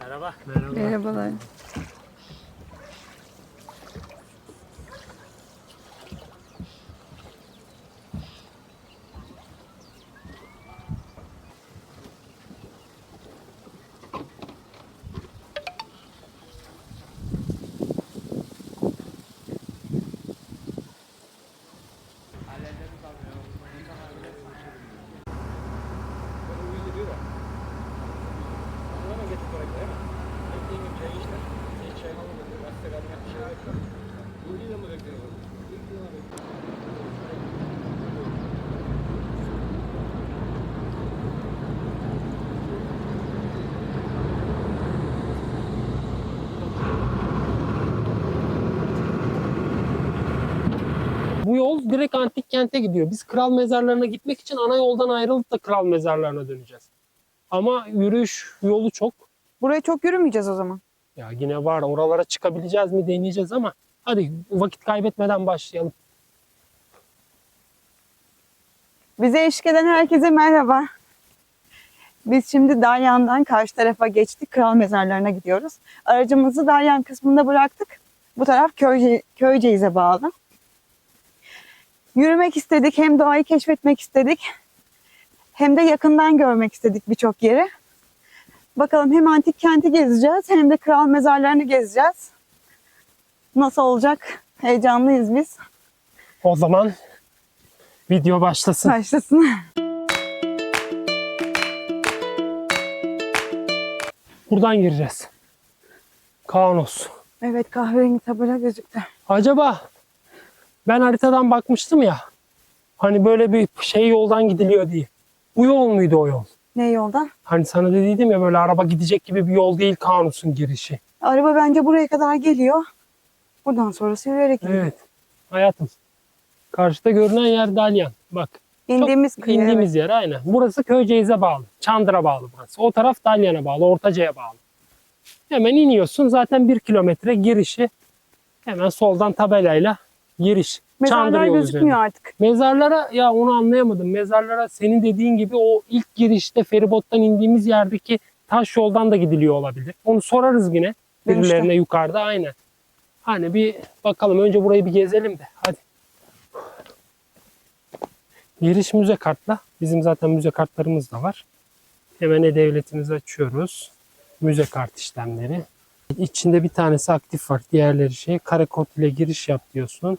Merhaba. Merhabalar. Direkt antik kente gidiyor. Biz kral mezarlarına gitmek için ana yoldan ayrılıp da kral mezarlarına döneceğiz. Ama yürüyüş yolu çok. Buraya çok yürümeyeceğiz o zaman. Ya yine var oralara çıkabileceğiz mi deneyeceğiz ama hadi vakit kaybetmeden başlayalım. Bize eşlik eden herkese merhaba. Biz şimdi Dalyan'dan karşı tarafa geçtik. Kral mezarlarına gidiyoruz. Aracımızı Dalyan kısmında bıraktık. Bu taraf Köyce, Köyceğiz'e bağlı. Yürümek istedik. Hem doğayı keşfetmek istedik. Hem de yakından görmek istedik birçok yeri. Bakalım hem antik kenti gezeceğiz hem de kral mezarlarını gezeceğiz. Nasıl olacak? Heyecanlıyız biz. O zaman video başlasın. Başlasın. Buradan gireceğiz. Kaunos. Evet kahverengi tabela gözüktü. Acaba ben haritadan bakmıştım ya. Hani böyle bir şey yoldan gidiliyor diye. Bu yol muydu o yol? Ne yoldan? Hani sana dediydim ya böyle araba gidecek gibi bir yol değil Kaunos'un girişi. Araba bence buraya kadar geliyor. Buradan sonrası yürüyerek gidiyor. Evet. Hayatım. Karşıda görünen yer Dalyan. Bak. İndiğimiz kıyı. indiğimiz yer aynen. Burası Köyceğiz'e bağlı. Çandır'a bağlı burası. O taraf Dalyan'a bağlı. Ortaca'ya bağlı. Hemen iniyorsun. Zaten bir kilometre girişi. Hemen soldan tabelayla giriş. Mezarlar Çandır gözükmüyor üzerinde. artık. Mezarlara ya onu anlayamadım. Mezarlara senin dediğin gibi o ilk girişte feribottan indiğimiz yerdeki taş yoldan da gidiliyor olabilir. Onu sorarız yine Dönüşte. birilerine yukarıda aynen. Hani bir bakalım önce burayı bir gezelim de hadi. Giriş müze kartla. Bizim zaten müze kartlarımız da var. Hemen e-devletimizi açıyoruz. Müze kart işlemleri. İçinde bir tanesi aktif var. Diğerleri şey. Kare kod ile giriş yap diyorsun.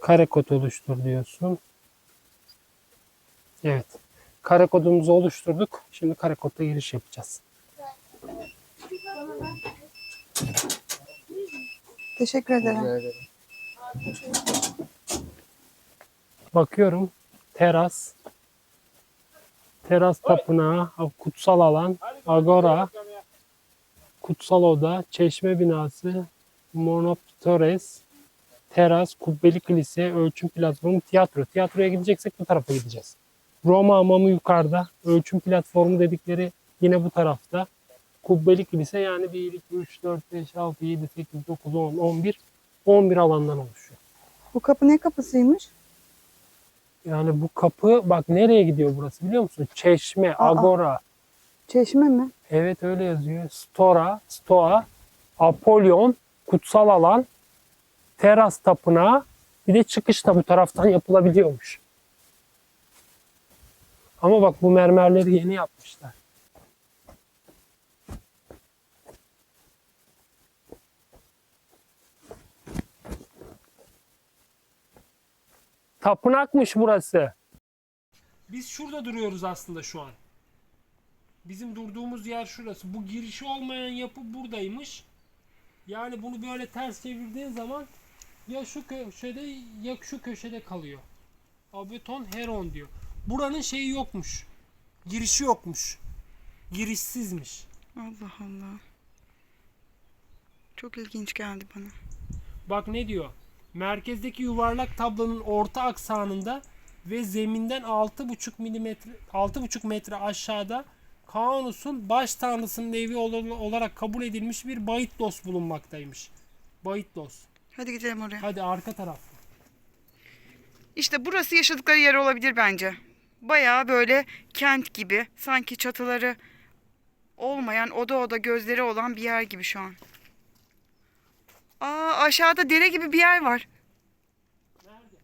Kare kod oluştur diyorsun. Evet. Kare kodumuzu oluşturduk. Şimdi kare kodla giriş yapacağız. Teşekkür ederim. Bakıyorum. Teras. Teras tapınağı, kutsal alan, agora, kutsal oda, çeşme binası, monoptores, teras, kubbeli kilise, ölçüm platformu, tiyatro. Tiyatroya gideceksek bu tarafa gideceğiz. Roma hamamı yukarıda, ölçüm platformu dedikleri yine bu tarafta. Kubbeli kilise yani 1, 2, 3, 4, 5, 6, 7, 8, 9, 10, 11, 11 alandan oluşuyor. Bu kapı ne kapısıymış? Yani bu kapı bak nereye gidiyor burası biliyor musun? Çeşme, Aa. Agora. Çeşme mi? Evet öyle yazıyor. Stora, Stoa, Apollon, kutsal alan, teras tapınağı. Bir de çıkış da bu taraftan yapılabiliyormuş. Ama bak bu mermerleri yeni yapmışlar. Tapınakmış burası. Biz şurada duruyoruz aslında şu an. Bizim durduğumuz yer şurası. Bu girişi olmayan yapı buradaymış. Yani bunu böyle ters çevirdiğin zaman ya şu köşede ya şu köşede kalıyor. Abeton Heron diyor. Buranın şeyi yokmuş. Girişi yokmuş. Girişsizmiş. Allah Allah. Çok ilginç geldi bana. Bak ne diyor? Merkezdeki yuvarlak tablonun orta aksanında ve zeminden 6,5 milimetre 6,5 metre aşağıda Kaunos'un baş tanrısının evi ol- olarak kabul edilmiş bir Baitlos bulunmaktaymış. Baitlos. Hadi gidelim oraya. Hadi arka taraf. İşte burası yaşadıkları yer olabilir bence. Bayağı böyle kent gibi. Sanki çatıları olmayan, oda oda gözleri olan bir yer gibi şu an. Aa aşağıda dere gibi bir yer var. Nerede?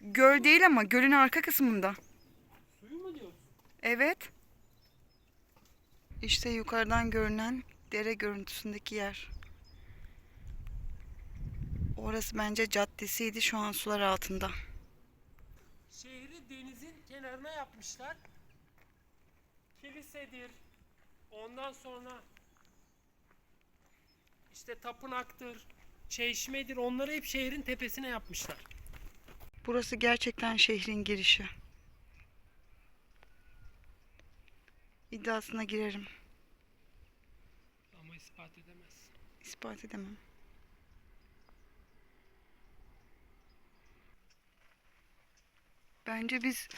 Göl değil ama gölün arka kısmında. Evet. İşte yukarıdan görünen dere görüntüsündeki yer. Orası bence caddesiydi. Şu an sular altında. Şehri denizin kenarına yapmışlar. Kilisedir. Ondan sonra işte tapınaktır, çeşmedir. Onları hep şehrin tepesine yapmışlar. Burası gerçekten şehrin girişi. İddiasına girerim. Ama ispat edemez. İspat edemem. Bence biz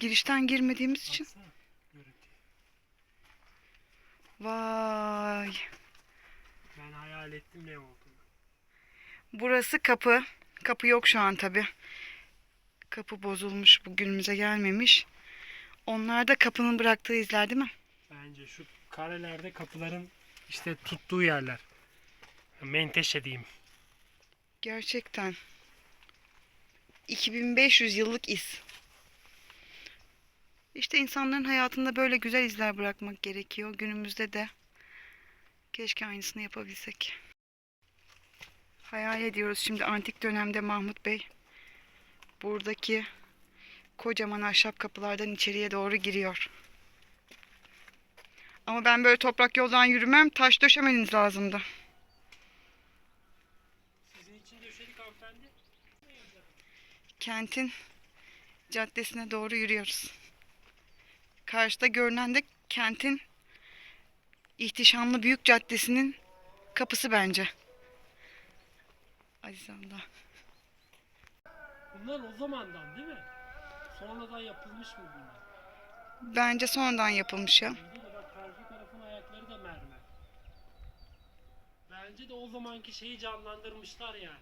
girişten girmediğimiz için Baksana vay. Ben hayal ettim ne olduğunu. Burası kapı. Kapı yok şu an tabi. Kapı bozulmuş, bu günümüze gelmemiş. Onlar da kapının bıraktığı izler değil mi? Bence şu karelerde kapıların işte tuttuğu yerler. Menteşe diyeyim. Gerçekten. 2500 yıllık iz. İşte insanların hayatında böyle güzel izler bırakmak gerekiyor. Günümüzde de keşke aynısını yapabilsek. Hayal ediyoruz şimdi antik dönemde Mahmut Bey buradaki kocaman ahşap kapılardan içeriye doğru giriyor. Ama ben böyle toprak yoldan yürümem, taş döşemeniz lazımdı. Sizin için döşedik hanımefendi. kentin caddesine doğru yürüyoruz. Karşıda görünen de kentin ihtişamlı büyük caddesinin kapısı bence. Aziz abla. Bunlar o zamandan değil mi? Sonradan yapılmış mı bunlar? Bence sonradan yapılmış ya. Bence de bak karşı tarafın ayakları da mermer. Bence de o zamanki şeyi canlandırmışlar yani.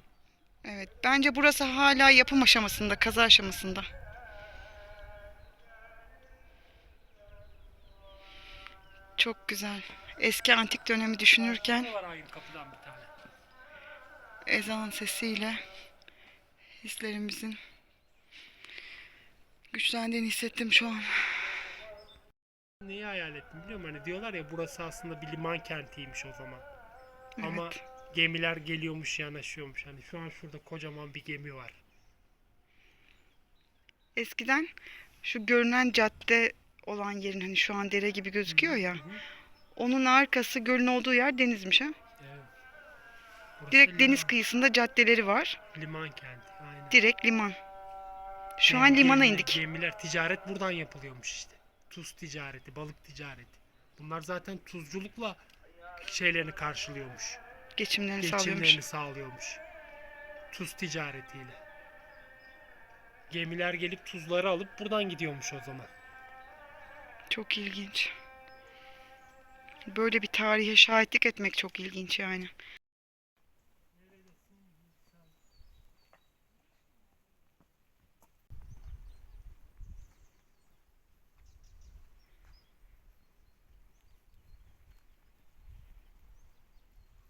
Evet. Bence burası hala yapım aşamasında, kazı aşamasında. Çok güzel. Eski antik dönemi düşünürken Ne var aynı kapıdan bir tane. ezan sesiyle hislerimizin güçlendiğini hissettim şu an. Neyi hayal ettim biliyor musun? Hani diyorlar ya burası aslında bir liman kentiymiş o zaman. Ama Evet. gemiler geliyormuş yanaşıyormuş. Hani şu an şurada kocaman bir gemi var. Eskiden şu görünen cadde olan yerin hani şu an dere gibi gözüküyor ya. Onun arkası gölün olduğu yer denizmiş ha. Evet. Burası Direkt liman- deniz kıyısında caddeleri var. Liman kenti. Aynen. Direkt liman. Şu an limana gemiler- indik. Gemiler, ticaret buradan yapılıyormuş işte. Tuz ticareti, balık ticareti. Bunlar zaten tuzculukla şeylerini karşılıyormuş. Geçimlerini sağlıyormuş. Geçimlerini sağlıyormuş. Tuz ticaretiyle. Gemiler gelip tuzları alıp buradan gidiyormuş o zaman. Çok ilginç. Böyle bir tarihe şahitlik etmek çok ilginç yani.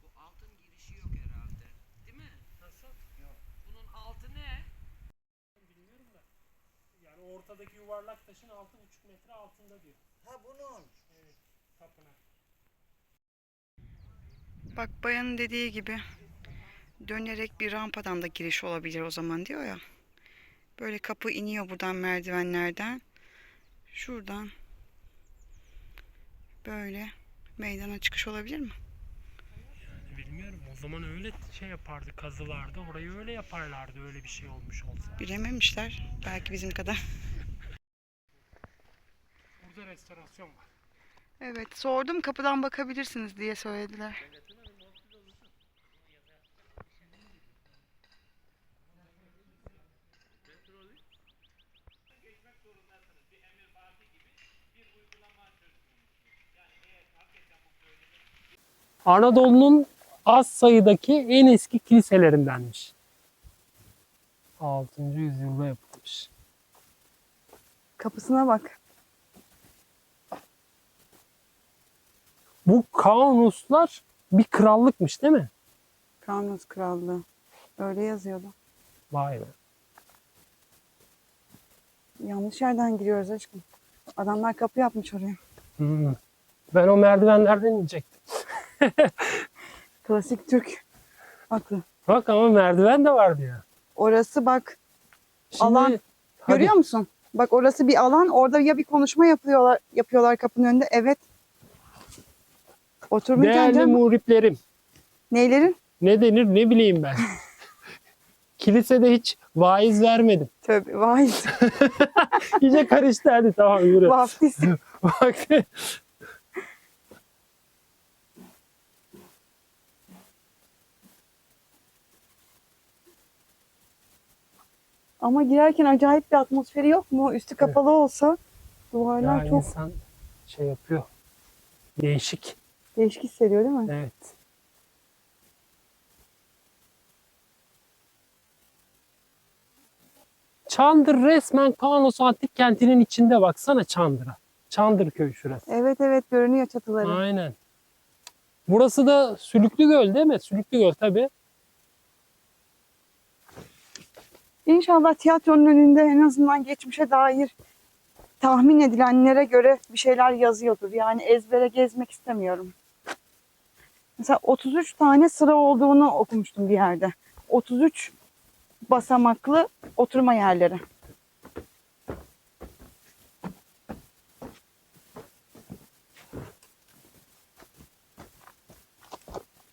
Bu altın girişi yok herhalde. Değil mi? Nasıl? Yok. Bunun altı ne? Bilmiyorum da. Yani ortadaki yuvarlak taşın 6,5 metre altında diyor. Ha bunun. Evet, tapınak. Bak bayanın dediği gibi dönerek bir rampadan da giriş olabilir o zaman diyor ya. Böyle kapı iniyor buradan merdivenlerden. Şuradan böyle meydana çıkış olabilir mi? Bilmiyorum. O zaman öyle şey yapardı, kazılardı. Orayı öyle yaparlardı öyle bir şey olmuş olsa. Bilememişler. Belki bizim kadar. Burada restorasyon var. Evet sordum kapıdan bakabilirsiniz diye söylediler. Anadolu'nun az sayıdaki en eski kiliselerindenmiş. 6. yüzyılda yapılmış. Kapısına bak. Bu Kaunuslar bir krallıkmış değil mi? Kaunos Krallığı. Öyle yazıyordu. Vay be. Yanlış yerden giriyoruz aşkım. Adamlar kapı yapmış oraya. Hmm. Ben o merdivenlerden inecektim. Klasik Türk aklı. Bak ama merdiven de vardı ya. Orası bak Şimdi, Alan. hadi. görüyor musun? Bak orası bir alan. Orada ya bir konuşma yapıyorlar yapıyorlar kapının önünde. Evet. Oturmuşken Değerli canım. muhriplerim. Neylerin? Ne denir ne bileyim ben. Kilisede hiç vaiz vermedim. Tövbe vay. İyice karıştı hadi tamam yürü. Vaftiz. Ama girerken acayip bir atmosferi yok mu? Üstü kapalı olsa duvarlar ya çok insan şey yapıyor. Değişik. Değişik hissediyor değil mi? Evet. Çandır resmen Kaunos Antik Kenti'nin içinde baksana Çandır'a. Çandır köyü şurası. Evet evet görünüyor çatıları. Aynen. Burası da Sülüklü Göl değil mi? Sülüklü Göl tabii. İnşallah tiyatronun önünde en azından geçmişe dair tahmin edilenlere göre bir şeyler yazıyordur. Yani ezbere gezmek istemiyorum. Mesela 33 tane sıra olduğunu okumuştum bir yerde. 33 basamaklı oturma yerleri.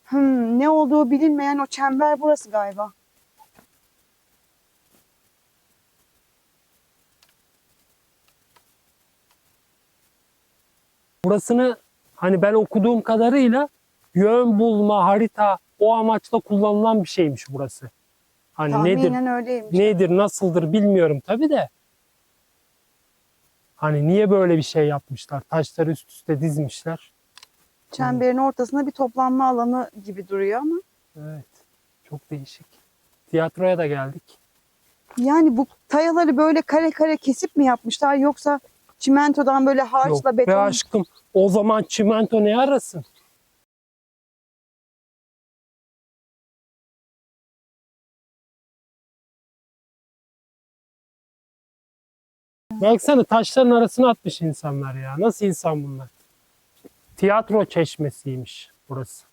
Hmm, ne olduğu bilinmeyen o çember burası galiba. Burasını hani ben okuduğum kadarıyla yön bulma, harita o amaçla kullanılan bir şeymiş burası. Hani nedir, Tahminen öyleymiş. nedir, nasıldır bilmiyorum tabii de. Hani niye böyle bir şey yapmışlar? Taşları üst üste dizmişler. Çemberin ortasında bir toplanma alanı gibi duruyor ama. Evet. Çok değişik. Tiyatroya da geldik. Yani bu tayaları böyle kare kare kesip mi yapmışlar yoksa çimentodan böyle harçla Yok be beton aşkım. O zaman çimento ne arasın? Baksana taşların arasına atmış insanlar ya. Nasıl insan bunlar? Tiyatro çeşmesiymiş burası.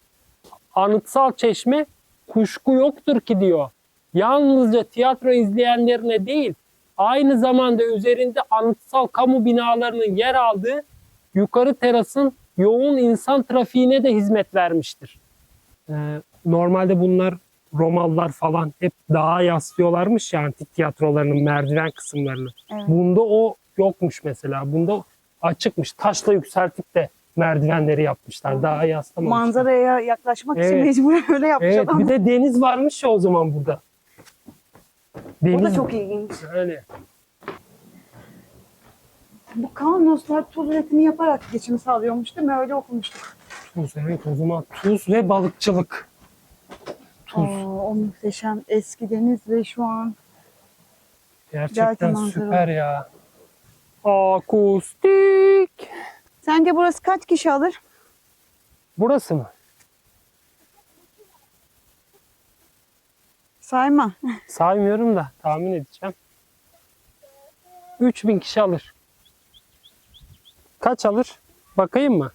Anıtsal çeşme kuşku yoktur ki diyor. Yalnızca tiyatro izleyenlerine değil, aynı zamanda üzerinde anıtsal kamu binalarının yer aldığı yukarı terasın yoğun insan trafiğine de hizmet vermiştir. Ee, normalde bunlar Romalılar falan hep dağa yaslıyorlarmış ya antik tiyatrolarının merdiven kısımlarını. Evet. Bunda o yokmuş mesela. Bunda açıkmış. Taşla yükseltip de merdivenleri yapmışlar. Dağa yaslamamışlar. manzaraya yaklaşmak için Evet. mecburen öyle yapmış Evet adam. bir de deniz varmış ya o zaman burada. O da Deniz çok ilginç. öyle. Bu Kaunoslar tuz üretimi yaparak geçim sağlıyormuş değil mi? Öyle okumuştuk. Tuz evet o zaman tuz ve balıkçılık. Tuz. Aa, o muhteşem eski deniz ve şu an Gerçekten süper ya. Akustik. Sence burası kaç kişi alır? Burası mı? Sayma. Saymıyorum da tahmin edeceğim. 3000 kişi alır. Kaç alır? Bakayım mı?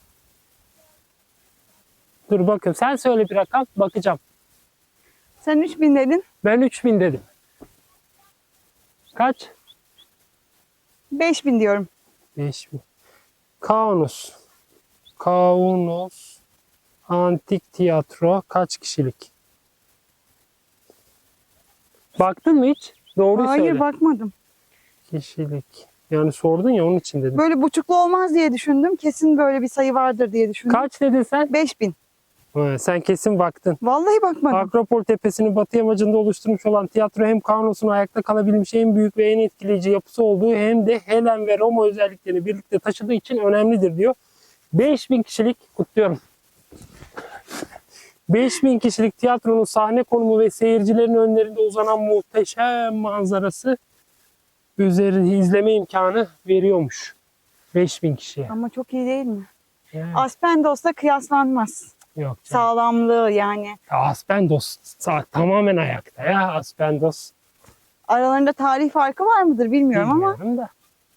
Dur bakayım. Sen söyle bir rakam. Bakacağım. Sen 3000 dedin. Ben 3000 dedim. Kaç? 5000 diyorum. 5000. Kaunos. Kaunos Antik Tiyatro kaç kişilik? Baktın mı hiç? Doğru Hayır söyle. bakmadım. Kişilik. Yani sordun ya onun için dedim. Böyle buçuklu olmaz diye düşündüm. Kesin böyle bir sayı vardır diye düşündüm. Kaç dedin sen? 5000. Sen kesin baktın. Vallahi bakmadım. Akropol Tepesi'ni batı yamacında oluşturmuş olan tiyatro hem Kaunos'un ayakta kalabilmiş en büyük ve en etkileyici yapısı olduğu hem de Helen ve Roma özelliklerini birlikte taşıdığı için önemlidir diyor. 5000 kişilik kutluyorum. 5000 kişilik tiyatronun sahne konumu ve seyircilerin önlerinde uzanan muhteşem manzarası üzeri izleme imkanı veriyormuş. 5000 kişiye. Ama çok iyi değil mi? Yani, Aspendos'la kıyaslanmaz. Yok canım. Sağlamlığı yani. Ya Aspendos tamamen ayakta ya Aspendos. Aralarında tarih farkı var mıdır bilmiyorum ama Bilmiyorum da.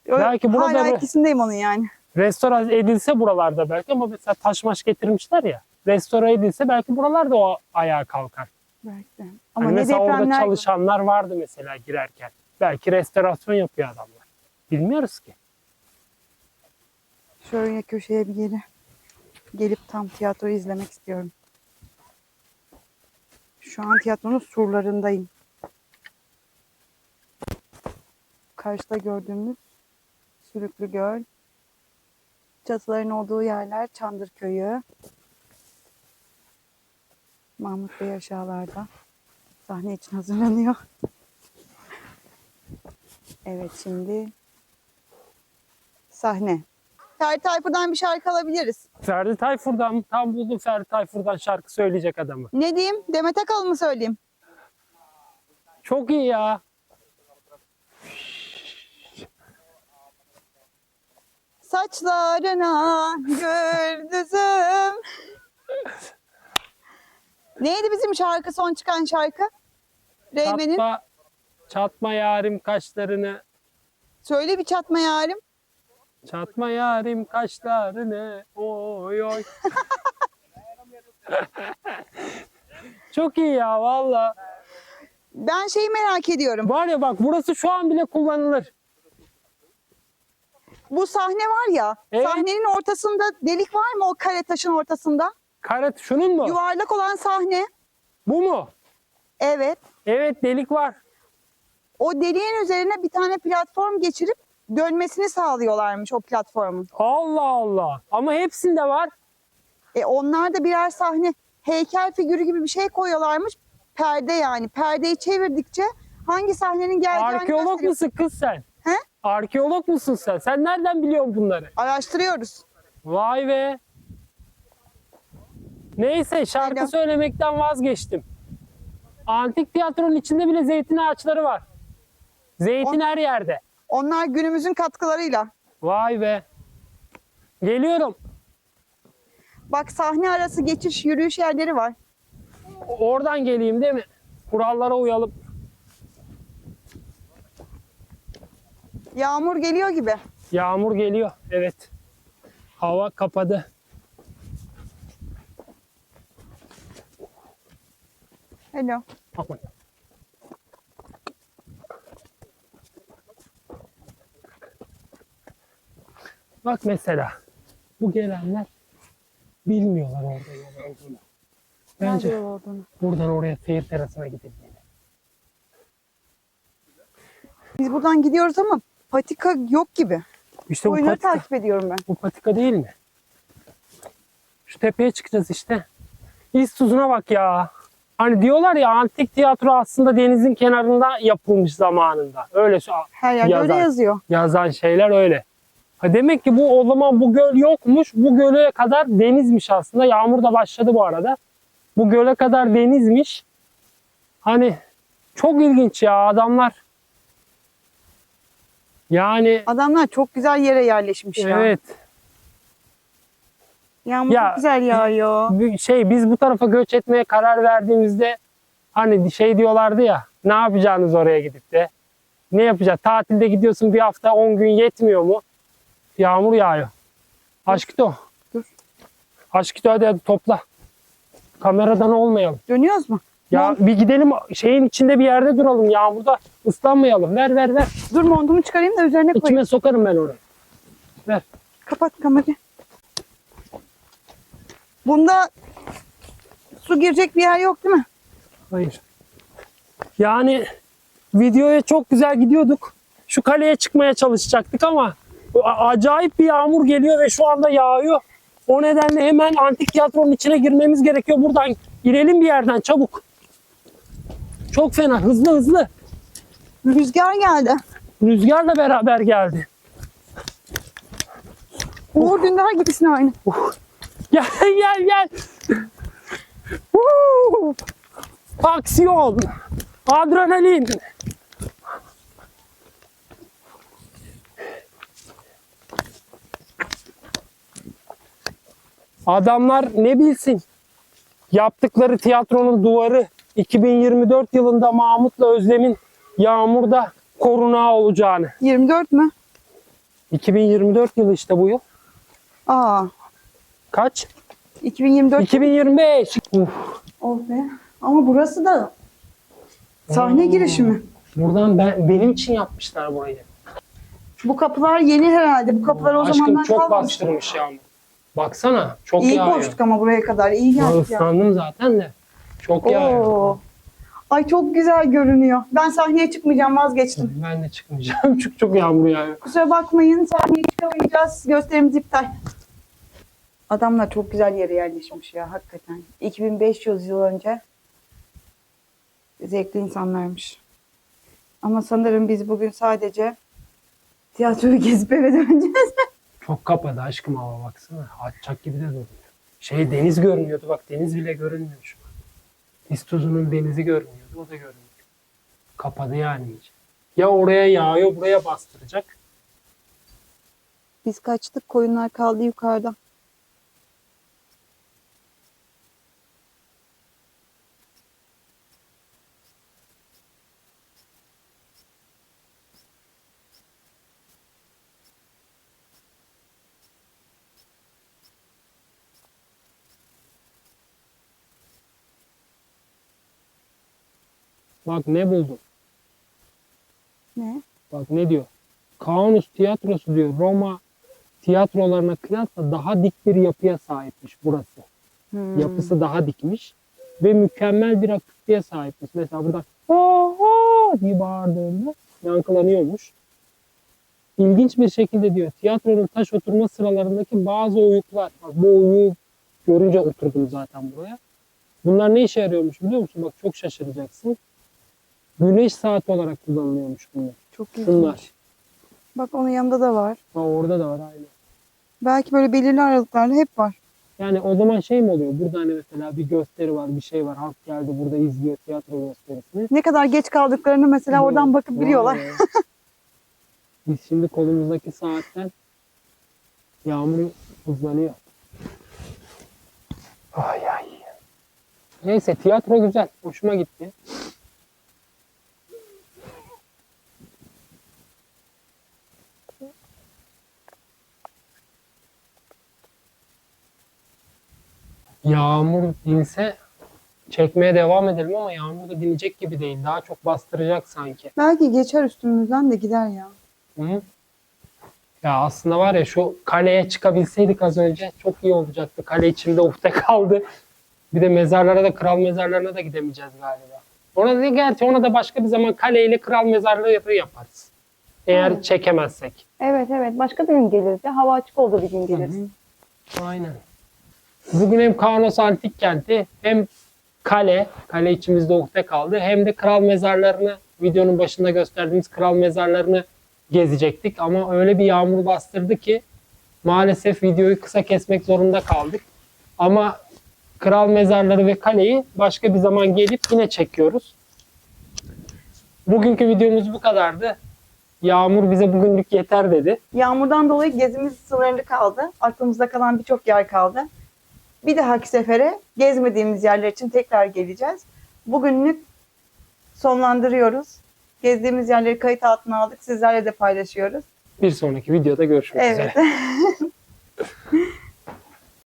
öyle- Belki burada hala etkisindeyim onun yani. Restore edilse buralarda belki ama mesela taş maş getirmişler ya. Restore edilse belki buralarda o ayağa kalkar. Belki de. Ama Hani ne mesela orada çalışanlar vardı mesela girerken. Belki restorasyon yapıyor adamlar. Bilmiyoruz ki. Şöyle köşeye bir geri gelip tam tiyatroyu izlemek istiyorum. Şu an tiyatronun surlarındayım. Karşıda gördüğümüz Sürüklü Göl. Çatıların olduğu yerler Çandır Köyü. Mahmut Bey aşağılarda. Sahne için hazırlanıyor. Evet şimdi sahne. Ferdi Tayfur'dan bir şarkı alabiliriz. Ferdi Tayfur'dan tam buldum Ferdi Tayfur'dan şarkı söyleyecek adamı. Ne diyeyim? Demet Akalın mı söyleyeyim? Çok iyi ya. Saçlarına güldüzüm. Neydi bizim şarkı son çıkan şarkı? Reymen'in. Çatma, çatma yarim kaşlarını. Söyle bir çatma yarim. Çatma yarim kaşlarını. Oy oy. Çok iyi ya valla. Ben şeyi merak ediyorum. Var ya bak burası şu an bile kullanılır. Bu sahne var ya. Evet. Sahnenin ortasında delik var mı o kare taşın ortasında? Karet şunun mu? Yuvarlak olan sahne. Bu mu? Evet. Evet delik var. O deliğin üzerine bir tane platform geçirip dönmesini sağlıyorlarmış o platformun. Allah Allah. Ama hepsinde var. E onlar da birer sahne heykel figürü gibi bir şey koyuyorlarmış. Perde yani. Perdeyi çevirdikçe hangi sahnenin geleceğini Arkeolog gösteriyor. musun kız sen? He? Arkeolog musun sen? Sen nereden biliyorsun bunları? Araştırıyoruz. Vay be. Neyse şarkı Alo. söylemekten vazgeçtim. Antik tiyatronun içinde bile zeytin ağaçları var. Zeytin O- her yerde. Onlar günümüzün katkılarıyla. Vay be. Geliyorum. Bak sahne arası geçiş yürüyüş yerleri var. Oradan geleyim değil mi? Kurallara uyalım. Yağmur geliyor gibi. Yağmur geliyor. Evet. Hava kapadı. Hello. Aman. Bak mesela bu gelenler bilmiyorlar orada yol olduğunu. Bence Nerede yol olduğunu. buradan oraya seyir terasına gidelim. Biz buradan gidiyoruz ama patika yok gibi. İşte bu Oyunları patika, takip ediyorum ben. bu patika değil mi? Şu tepeye çıkacağız işte. İz tuzuna bak ya. Hani diyorlar ya antik tiyatro aslında denizin kenarında yapılmış zamanında. Öyle şu- Her yerde öyle yazıyor. yazan şeyler öyle. Ha demek ki bu o zaman bu göl yokmuş. Bu göle kadar denizmiş aslında. Yağmur da başladı bu arada. Bu göle kadar denizmiş. Hani çok ilginç ya adamlar. Yani Adamlar çok güzel yere yerleşmiş ya. evet Yağmur Ya, çok güzel yağıyor. bir şey biz bu tarafa göç etmeye karar verdiğimizde hani şey diyorlardı ya ne yapacaksınız oraya gidip de ne yapacağız tatilde gidiyorsun bir hafta 10 gün yetmiyor mu yağmur yağıyor aşkito Dur. aşkito hadi hadi topla kameradan olmayalım Dönüyoruz mu? ya bir gidelim şeyin içinde bir yerde duralım yağmurda ıslanmayalım ver ver ver Dur montumu çıkarayım da üzerine koyayım. içime sokarım ben orayı ver Kapat kamerayı. Bunda su girecek bir yer yok değil mi? Hayır. Yani videoya çok güzel gidiyorduk. Şu kaleye çıkmaya çalışacaktık ama acayip bir yağmur geliyor ve şu anda yağıyor. O nedenle hemen antik tiyatronun içine girmemiz gerekiyor. Buradan girelim bir yerden çabuk. Çok fena hızlı hızlı. Rüzgar geldi. Rüzgarla beraber geldi. Uğur Dündar gibisin aynı. Gel gel gel. Woo! Aksiyon. Adrenalin. Adamlar ne bilsin yaptıkları tiyatronun duvarı 2024 yılında Mahmut'la Özlem'in Yağmur'da korunağı olacağını. 24 mü? 2024 yılı işte bu yıl. Aa, Kaç? 2024. 2025. Uf. Oh be. Ama burası da sahne Oo. girişi mi? Buradan ben benim için yapmışlar burayı. Bu kapılar yeni herhalde. Bu kapılar o Aşkım zamandan çok kalmamış. bastırmış Yağmur. Baksana çok İyi yağıyor. koştuk ama buraya kadar. İyi Ya geldik ya. ıslandım zaten de. Çok yağıyor. Oo. Ay çok güzel görünüyor. Ben sahneye çıkmayacağım vazgeçtim. Ben de çıkmayacağım çünkü çok yağmur yağıyor. Kusura bakmayın sahneye çıkamayacağız. Gösterimiz iptal. Adamlar çok güzel yere yerleşmiş ya hakikaten. 2500 yıl önce zevkli insanlarmış. Ama sanırım biz bugün sadece tiyatroyu gezip eve döneceğiz. Çok kapadı aşkım hava baksana. Açacak gibi de durmuyor. Şey deniz görünüyordu bak deniz bile görünmüyor şu an. İstuzunun denizi görünüyordu o da görünmüyor. Kapadı yani iyice. Ya oraya yağıyor buraya bastıracak. Biz kaçtık koyunlar kaldı yukarıda. Bak ne buldum. Ne? Bak ne diyor. Kaunus tiyatrosu diyor Roma tiyatrolarına kıyasla daha dik bir yapıya sahipmiş burası. Hmm. Yapısı daha dikmiş ve mükemmel bir akustiğe sahipmiş. Mesela burada "Aa, aa" diye bağırdığında yankılanıyormuş. İlginç bir şekilde diyor tiyatronun taş oturma sıralarındaki bazı oyuklar. Bak bu oyuğu görünce oturdum zaten buraya. Bunlar ne işe yarıyormuş biliyor musun? Bak çok şaşıracaksın. Güneş saati olarak kullanılıyormuş bunlar. Çok Şunlar. ilginç. Bak onun yanında da var. Ha, orada da var aynı. Belki böyle belirli aralıklarla hep var. Yani o zaman şey mi oluyor? Burada hani mesela bir gösteri var, bir şey var. Halk geldi burada izliyor tiyatro gösterisini. Ne kadar geç kaldıklarını mesela oradan bakıp Vay biliyorlar. be. Biz şimdi kolumuzdaki saatten yağmur hızlanıyor. Ay ay. Neyse tiyatro güzel. Hoşuma gitti. Yağmur dinse çekmeye devam edelim ama yağmur da dinecek gibi değil. Daha çok bastıracak sanki. Belki geçer üstümüzden de gider ya. Hı? Ya aslında var ya şu kaleye çıkabilseydik az önce çok iyi olacaktı. Kale içimde ufte kaldı. Bir de mezarlara da kral mezarlarına da gidemeyeceğiz galiba. Ona da gerçi ona da başka bir zaman kaleyle kral mezarları yaparız. Eğer Evet. çekemezsek. Evet evet başka bir gün geliriz ya. Hava açık olduğu bir gün geliriz. Aynen. Bugün hem Kaunos Antik Kenti hem kale, kale içimizde ukde kaldı. Hem de kral mezarlarını, videonun başında gösterdiğimiz kral mezarlarını gezecektik. Ama öyle bir yağmur bastırdı ki maalesef videoyu kısa kesmek zorunda kaldık. Ama kral mezarları ve kaleyi başka bir zaman gelip yine çekiyoruz. Bugünkü videomuz bu kadardı. Yağmur bize bugünlük yeter dedi. Yağmurdan dolayı gezimiz sınırlı kaldı. Aklımızda kalan birçok yer kaldı. Bir dahaki sefere gezmediğimiz yerler için tekrar geleceğiz. Bugünlük sonlandırıyoruz. Gezdiğimiz yerleri kayıt altına aldık. Sizlerle de paylaşıyoruz. Bir sonraki videoda görüşmek Evet. üzere.